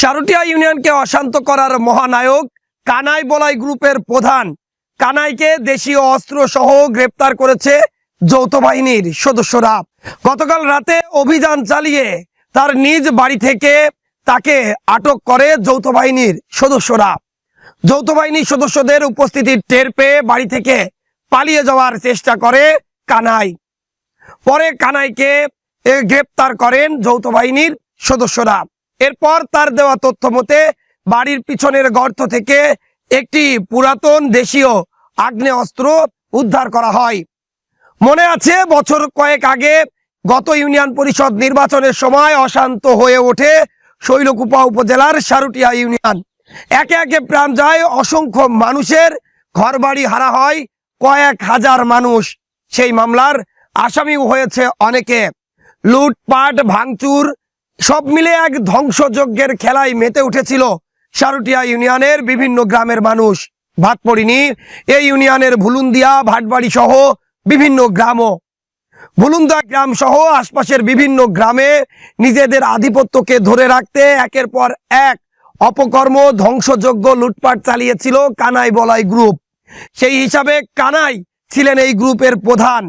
সারুটিয়া ইউনিয়নকে অশান্ত করার মহানায়ক কানাই বলাই গ্রুপের প্রধান। কানাইকে দেশীয় অস্ত্র সহ গ্রেপ্তার করেছে যৌথ বাহিনীর সদস্যরা। গতকাল রাতে অভিযান চালিয়ে তার নিজ বাড়ি থেকে তাকে আটক করে যৌথ বাহিনীর সদস্যরা। যৌথ বাহিনীর সদস্যদের উপস্থিতি টের পেয়ে বাড়ি থেকে পালিয়ে যাওয়ার চেষ্টা করে কানাই। পরে কানাইকে গ্রেপ্তার করেন যৌথ বাহিনীর সদস্যরা। এরপর তার দেওয়া তথ্য মতে, বাড়ির পিছনের গর্ত থেকে একটি পুরাতন দেশীয় আগ্নেয়াস্ত্র উদ্ধার করা হয়। মনে আছে, বছর কয়েক আগে গত ইউনিয়ন পরিষদ নির্বাচনের সময় অশান্ত হয়ে ওঠে শৈলকুপা উপজেলার সারুটিয়া ইউনিয়ন। একে একে প্রাণ যায় অসংখ্য মানুষের, ঘরবাড়ি হারা হয় কয়েক হাজার মানুষ। সেই মামলার আসামিও হয়েছে অনেকে। লুটপাট, ভাঙচুর সব মিলে এক ধ্বংসযজ্ঞের খেলায় মেতে উঠেছিল সারুটিয়া ইউনিয়নের বিভিন্ন গ্রামের মানুষ। ভাত পড়িনি এই ইউনিয়নের ভুলুন্দিয়া, ভাটবাড়ি সহ বিভিন্ন গ্রামও। ভুলুন্দা গ্রাম সহ আশপাশের বিভিন্ন গ্রামে নিজেদের আধিপত্যকে ধরে রাখতে একের পর এক অপকর্ম, ধ্বংসযজ্ঞ, লুটপাট চালিয়েছিল কানাই বলাই গ্রুপ। সেই হিসাবে কানাই ছিলেন এই গ্রুপের প্রধান।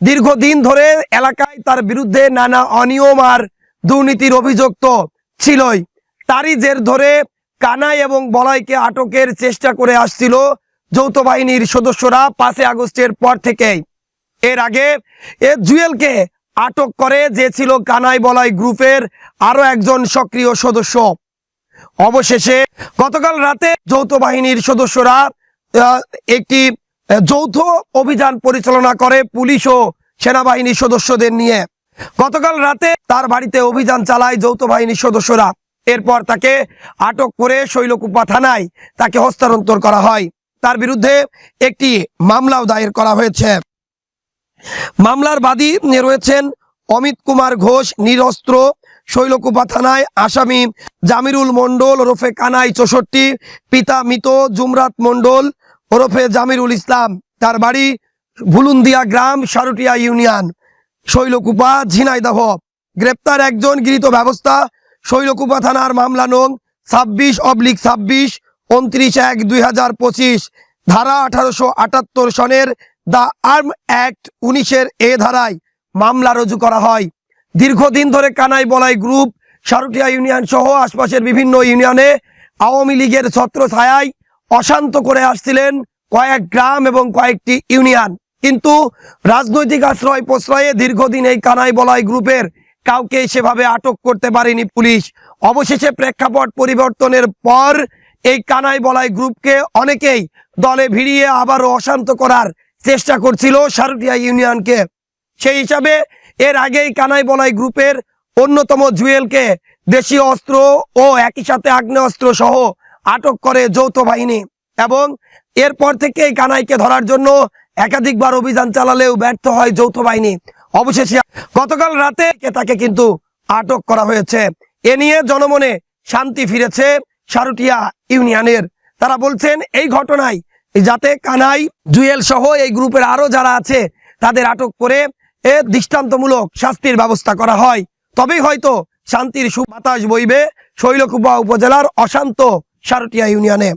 দীর্ঘদিন ধরে এলাকায় তার বিরুদ্ধে নানা অনিয়ম আর দুর্নীতির অভিযোগ তো ছিলই। তারই জের ধরে কানাই এবং বলাইকে আটকের চেষ্টা করে আসছিল যৌথ বাহিনীর সদস্যরা পাঁচই আগস্টের পর থেকেই। এর আগে এ জুয়েলকে আটক করে যে ছিল কানাই বলাই গ্রুপের আরও একজন সক্রিয় সদস্য। অবশেষে গতকাল রাতে যৌথ বাহিনীর সদস্যরা একটি যৌথ অভিযান পরিচালনা করে পুলিশ ও সেনাবাহিনীর সদস্যদের নিয়ে গতকাল রাতে তার বাড়িতে অভিযান চালায় যৌথ বাহিনীর সদস্যরা। এরপর তাকে আটক করে শৈলকুপা থানায় তাকে হস্তান্তর করা হয়। তার বিরুদ্ধে একটি মামলাও দায়ের করা হয়েছে। মামলার বাদী রয়েছেন অমিত কুমার ঘোষ, নিরস্ত্র, শৈলকুপা থানায় আসামি জামিরুল মণ্ডল, ওরফে কানাই চৌষট্টি, পিতা মৃত জুমরাত মণ্ডল, ওরফে জামিরুল ইসলাম। তার বাড়ি ভুলুন্দিয়া গ্রাম, সারুটিয়া ইউনিয়ন। শৈলকুপা ঝিনাইদহ। গ্রেপ্তার একজন গৃহীত ব্যবস্থা, শৈলকুপা থানার মামলা নং ছাব্বিশ অবলিক ছাব্বিশ উনত্রিশ এক দুই ধারা আঠারোশো আটাত্তর সনের দ্য আর্ম অ্যাক্ট উনিশের এ ধারায় মামলা রুজু করা হয়। দীর্ঘদিন ধরে কানাই বলাই গ্রুপ, সারুটিয়া ইউনিয়ন সহ আশপাশের বিভিন্ন ইউনিয়নে আওয়ামী লীগের ছত্র ছায়ায় অশান্ত করে আসছিলেন কয়েক গ্রাম এবং কয়েকটি ইউনিয়ন। কিন্তু রাজনৈতিক আশ্রয় প্রশ্রয়ে দীর্ঘদিন এই কানাই বলাই গ্রুপের কাউকে সেভাবে আটক করতে পারেনি পুলিশ। অবশেষে প্রেক্ষাপট পরিবর্তনের পর এই কানাই বলাই গ্রুপকে অনেকেই দলে ভিড়িয়ে আবারও অশান্ত করার চেষ্টা করছিল সারুটিয়া ইউনিয়নকে। সেই হিসাবে এর আগেই কানাই বলাই গ্রুপের অন্যতম জুয়েলকে দেশীয় অস্ত্র ও একই সাথে আগ্নেয়াস্ত্র সহ আটক করে যৌথ বাহিনী এবং এরপর থেকে এই কানাইকে ধরার জন্য একাধিকবার অভিযান চালালেও ব্যর্থ হয় যৌথ বাহিনী। অবশেষে গতকাল রাতে তাকে কিন্তু আটক করা হয়েছে। এ নিয়ে জনমনে শান্তি ফিরেছে সারুটিয়া ইউনিয়নের। তারা বলছেন, এই ঘটনায় যাতে কানাই, জুয়েল সহ এই গ্রুপের আরও যারা আছে, তাদের আটক করে এ দৃষ্টান্তমূলক শাস্তির ব্যবস্থা করা হয়। তবেই হয়তো শান্তির সুবাতাস বইবে শৈলকুপা উপজেলার অশান্ত সারটিয়া ইউনিয়নে।